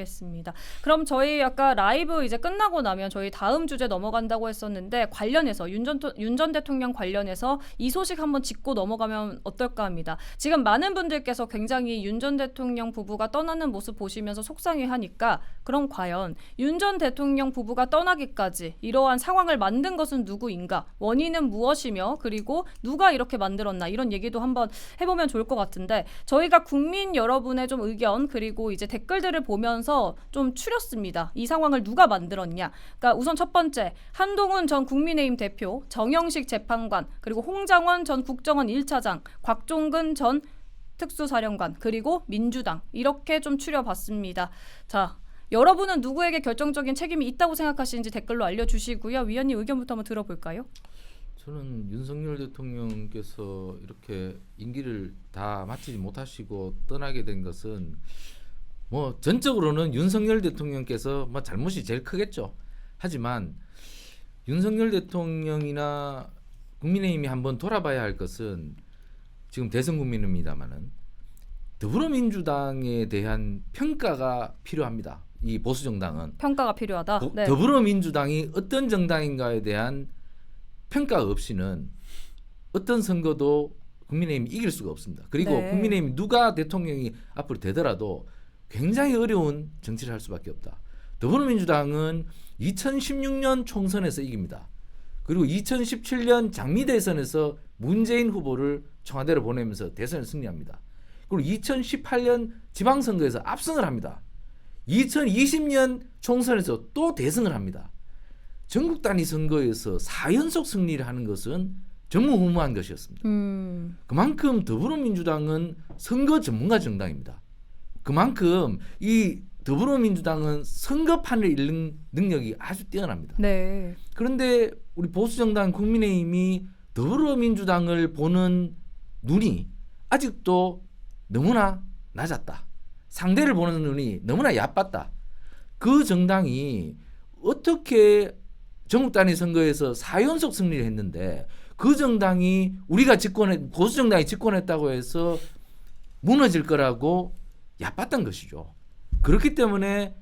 알겠습니다. 그럼 저희 아까 라이브 이제 끝나고 나면 저희 다음 주제 넘어간다고 했었는데 관련해서 윤전 윤전 대통령 관련해서 이 소식 한번 짚고 넘어가면 어떨까 합니다. 지금 많은 분들께서 굉장히 윤 전 대통령 부부가 떠나는 모습 보시면서 속상해하니까 그럼 과연 윤 전 대통령 부부가 떠나기까지 이러한 상황을 만든 것은 누구인가? 원인은 무엇이며 그리고 누가 이렇게 만들었나? 이런 얘기도 한번 해보면 좋을 것 같은데 저희가 국민 여러분의 좀 의견 그리고 이제 댓글들을 보면서 좀 추렸습니다. 이 상황을 누가 만들었냐? 그러니까 우선 첫 번째 한동훈 전 국민의힘 대표, 정영식 재판관, 그리고 홍장원 전 국정원 1차장, 곽종근 전 특수사령관, 그리고 민주당 이렇게 좀 추려봤습니다. 자. 여러분은 누구에게 결정적인 책임이 있다고 생각하시는지 댓글로 알려주시고요. 위원님 의견부터 한번 들어볼까요? 저는 윤석열 대통령께서 이렇게 임기를 다 마치지 못하시고 떠나게 된 것은 뭐 전적으로는 윤석열 대통령께서 뭐 잘못이 제일 크겠죠. 하지만 윤석열 대통령이나 국민의힘이 한번 돌아봐야 할 것은 지금 대선 국민입니다만은 더불어민주당에 대한 평가가 필요합니다. 이 보수 정당은 평가가 필요하다. 보- 네. 더불어민주당이 어떤 정당인가에 대한 평가 없이는 어떤 선거도 국민의힘이 이길 수가 없습니다. 그리고 네. 국민의힘 누가 대통령이 앞으로 되더라도 굉장히 어려운 정치를 할 수밖에 없다. 더불어민주당은 2016년 총선에서 이깁니다. 그리고 2017년 장미 대선에서 문재인 후보를 청와대로 보내면서 대선을 승리합니다. 그리고 2018년 지방선거에서 압승을 합니다. 2020년 총선에서 또 대승을 합니다. 전국 단위 선거에서 4연속 승리를 하는 것은 전무후무한 것이었습니다. 음, 그만큼 더불어민주당은 선거 전문가 정당입니다. 그만큼 이 더불어민주당은 선거판을 읽는 능력이 아주 뛰어납니다. 네. 그런데 우리 보수 정당 국민의힘이 더불어민주당을 보는 눈이 아직도 너무나 낮았다. 상대를 보는 눈이 너무나 얕봤다. 그 정당이 어떻게 전국 단위 선거에서 4연속 승리를 했는데 그 정당이 우리가 집권해 보수 정당이 집권했다고 해서 무너질 거라고 얕봤던 것이죠. 그렇기 때문에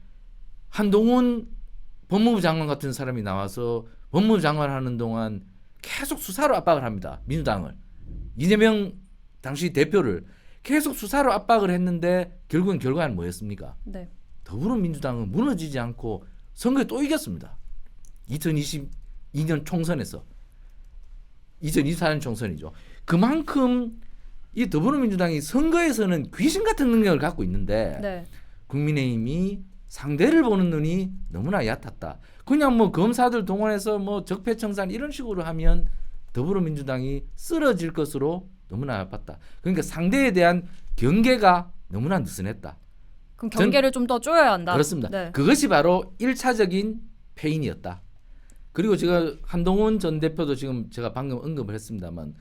한동훈 법무부 장관 같은 사람이 나와서 법무부 장관 하는 동안 계속 수사로 압박을 합니다. 민주당을. 이재명 당시 대표를 계속 수사로 압박을 했는데 결국엔 결과는 뭐였습니까? 네. 더불어민주당은 무너지지 않고 선거에 또 이겼습니다. 2022년 총선에서 2024년 총선이죠. 그만큼 이 더불어민주당이 선거에서는 귀신 같은 능력을 갖고 있는데 네. 국민의힘이 상대를 보는 눈이 너무나 얕았다. 그냥 뭐 검사들 동원해서 뭐 적폐청산 이런 식으로 하면 더불어민주당이 쓰러질 것으로 너무나 얕았다. 그러니까 상대에 대한 경계가 너무나 느슨했다. 그럼 전- 경계를 좀 더 쪼여야 한다. 그렇습니다. 네. 그것이 바로 일차적인 패인이었다. 그리고 제가 한동훈 전 대표도 지금 제가 방금 언급을 했습니다만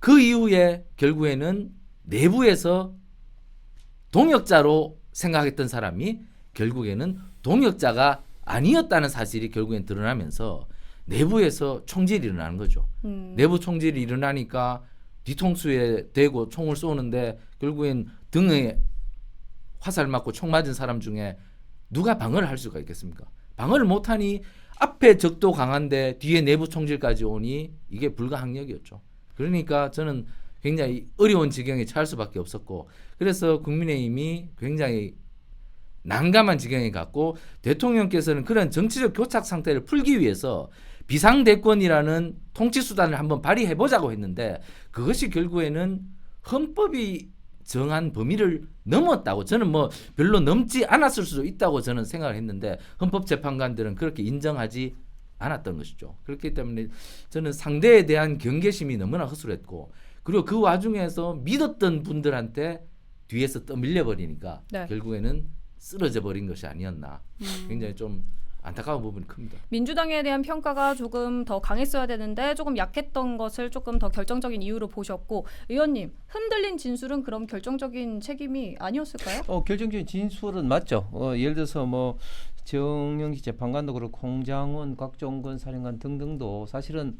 그 이후에 결국에는 내부에서 동역자로 생각했던 사람이 결국에는 동역자가 아니었다는 사실이 결국엔 드러나면서 내부에서 총질이 일어나는 거죠. 음, 내부 총질이 일어나니까 뒤통수에 대고 총을 쏘는데 결국엔 등에 화살 맞고 총 맞은 사람 중에 누가 방어를 할 수가 있겠습니까? 방어를 못하니 앞에 적도 강한데 뒤에 내부 총질까지 오니 이게 불가항력이었죠. 그러니까 저는 굉장히 어려운 지경에 처할 수밖에 없었고 그래서 국민의힘이 굉장히 난감한 지경에 갔고 대통령께서는 그런 정치적 교착 상태를 풀기 위해서 비상대권이라는 통치 수단을 한번 발휘해 보자고 했는데 그것이 결국에는 헌법이 정한 범위를 넘었다고 저는 뭐 별로 넘지 않았을 수도 있다고 저는 생각을 했는데 헌법 재판관들은 그렇게 인정하지 않았던 것이죠. 그렇기 때문에 저는 상대에 대한 경계심이 너무나 허술했고 그리고 그 와중에서 믿었던 분들한테 뒤에서 떠밀려 버리니까 네. 결국에는 쓰러져 버린 것이 아니었나. 음. 굉장히 좀 안타까운 부분이 큽니다. 민주당에 대한 평가가 조금 더 강했어야 되는데 조금 약했던 것을 조금 더 결정적인 이유로 보셨고 의원님 흔들린 진술은 그럼 결정적인 책임이 아니었을까요? 어, 결정적인 진술은 맞죠. 어, 예를 들어서 뭐 정영식 재판관도 그렇고 홍장원, 곽종근 사령관 등등도 사실은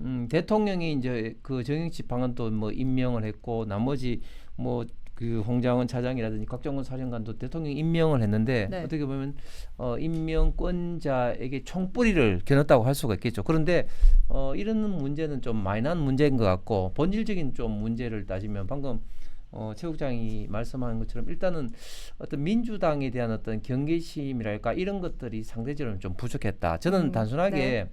음, 대통령이 이제 그 정영식 재판관도 뭐 임명을 했고 나머지 뭐 그 홍장원 차장이라든지 곽정근 사령관도 대통령 임명을 했는데 네. 어떻게 보면 어, 임명권자에게 총뿌리를 겨눴다고 할 수가 있겠죠. 그런데 어, 이런 문제는 좀 마이너한 문제인 것 같고 본질적인 좀 문제를 따지면 방금 어, 최 국장이 말씀하는 것처럼 일단은 어떤 민주당에 대한 어떤 경계심이랄까 이런 것들이 상대적으로 좀 부족했다. 저는 음, 단순하게 네.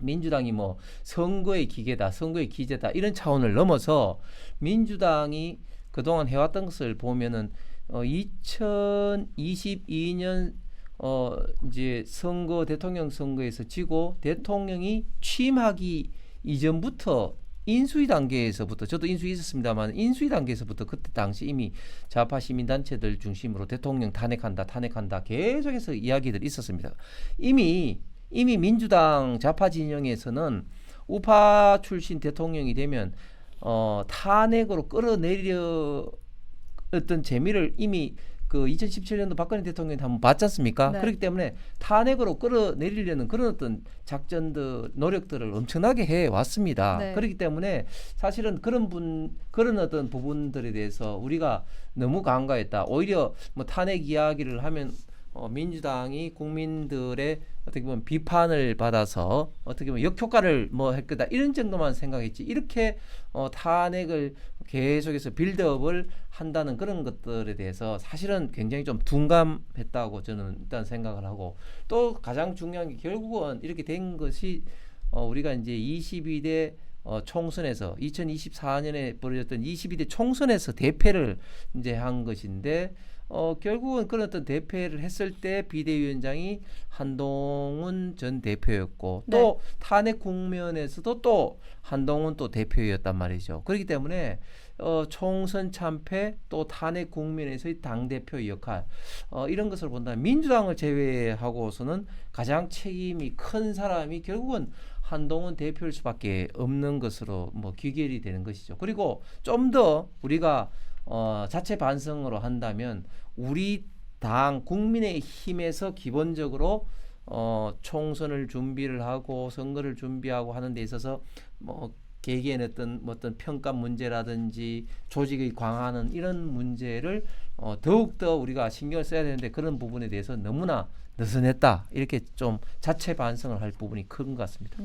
민주당이 뭐 선거의 기계다, 선거의 기재다 이런 차원을 넘어서 민주당이 그동안 해왔던 것을 보면은 어, 2022년 어 이제 선거 대통령 선거에서 지고 대통령이 취임하기 이전부터 인수위 단계에서부터 저도 인수위 있었습니다만 인수위 단계에서부터 그때 당시 이미 좌파 시민 단체들 중심으로 대통령 탄핵한다 탄핵한다 계속해서 이야기들이 있었습니다. 이미 이미 민주당 좌파 진영에서는 우파 출신 대통령이 되면 어 탄핵으로 끌어내려 어떤 재미를 이미 그 2017년도 박근혜 대통령이 한번 봤지 않습니까? 네. 그렇기 때문에 탄핵으로 끌어내리려는 그런 어떤 작전들 노력들을 엄청나게 해 왔습니다. 네. 그렇기 때문에 사실은 그런 분 그런 어떤 부분들에 대해서 우리가 너무 간과했다. 오히려 뭐 탄핵 이야기를 하면 어, 민주당이 국민들의 어떻게 보면 비판을 받아서 어떻게 보면 역효과를 뭐 할 거다 이런 정도만 생각했지. 이렇게 어, 탄핵을 계속해서 빌드업을 한다는 그런 것들에 대해서 사실은 굉장히 좀 둔감했다고 저는 일단 생각을 하고 또 가장 중요한 게 결국은 이렇게 된 것이 어, 우리가 이제 22대 어, 총선에서 2024년에 벌어졌던 22대 총선에서 대패를 이제 한 것인데 어, 결국은 그런 어떤 대패를 했을 때 비대위원장이 한동훈 전 대표였고 또 탄핵 국면에서도 또 한동훈 또 대표였단 말이죠. 그렇기 때문에 어, 총선 참패 또 탄핵 국면에서의 당 대표 역할 어, 이런 것을 본다면 민주당을 제외하고서는 가장 책임이 큰 사람이 결국은 한동훈 대표일 수밖에 없는 것으로 뭐 귀결이 되는 것이죠. 그리고 좀 더 우리가 어, 자체 반성으로 한다면 우리 당 국민의 힘에서 기본적으로 어, 총선을 준비를 하고 선거를 준비하고 하는 데 있어서 뭐 개개인 어떤 뭐 어떤 평가 문제라든지 조직의 강화는 이런 문제를 어, 더욱 더 우리가 신경을 써야 되는데 그런 부분에 대해서 너무나 느슨했다 이렇게 좀 자체 반성을 할 부분이 큰 것 같습니다.